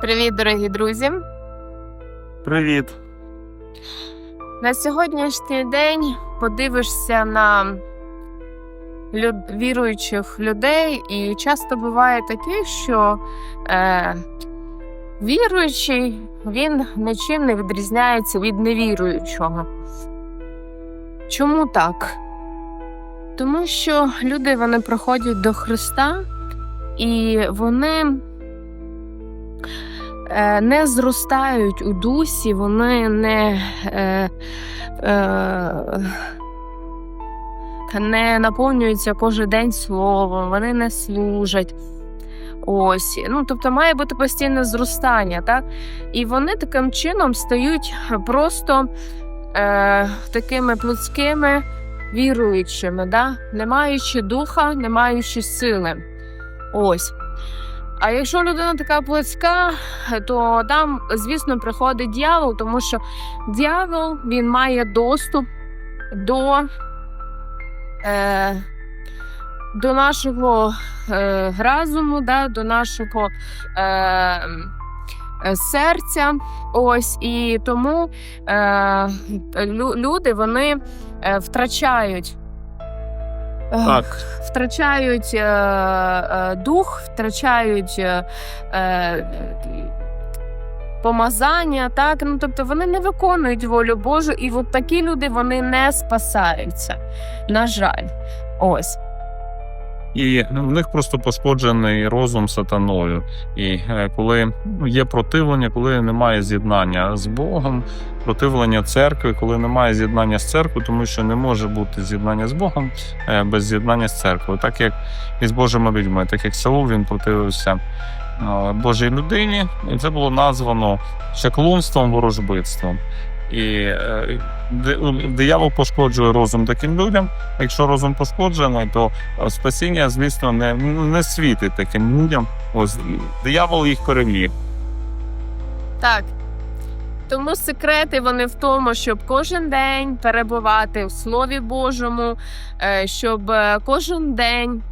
Привіт, дорогі друзі! Привіт. На сьогоднішній день подивишся на люд... віруючих людей, і часто буває таке, що е... віруючий він нічим не відрізняється від невіруючого. Чому так? Тому що люди вони приходять до Христа і вони не зростають у дусі, вони не, е, е, не наповнюються кожен день словом, вони не служать. Ось, ну тобто має бути постійне зростання, так? І вони таким чином стають просто е, такими плотськими віруючими, да? не маючи духа, не маючи сили. Ось. А якщо людина така плотська, то там, звісно, приходить дьявол, тому що дьявол він має доступ до, е, до нашого е, разуму, да, до нашого е, серця. Ось і тому е, люди вони е, втрачають. Так, втрачають е, е, дух, втрачають е, е, помазання, так ну тобто вони не виконують волю Божу, і от такі люди вони не спасаються. На жаль, ось. І в них просто пошкоджений розум сатаною. І е, коли є противлення, коли немає з'єднання з Богом, противлення церкви, коли немає з'єднання з церквою, тому що не може бути з'єднання з Богом е, без з'єднання з церквою, так як і з Божими людьми, так як Саул він противився е, Божій людині, і це було названо чаклунством, ворожбитством. І е, диявол пошкоджує розум таким людям. Якщо розум пошкоджений, то е, спасіння, звісно, не, не світить таким людям. Ось диявол їх переміг. Так. Тому секрети вони в тому, щоб кожен день перебувати в Слові Божому, е, щоб кожен день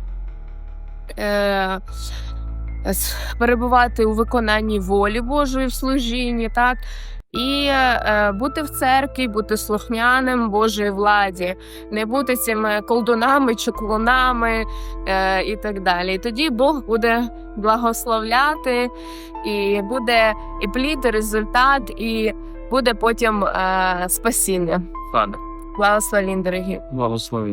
перебувати у виконанні волі Божої в служінні, так? І е, бути в церкві, бути слухняним Божій владі, не бути цими колдунами, чоклунами е, і так далі. І тоді Бог буде благословляти, і буде і плід, і результат, і буде потім е, спасіння. Так, Благословінь, дорогі. благословінь.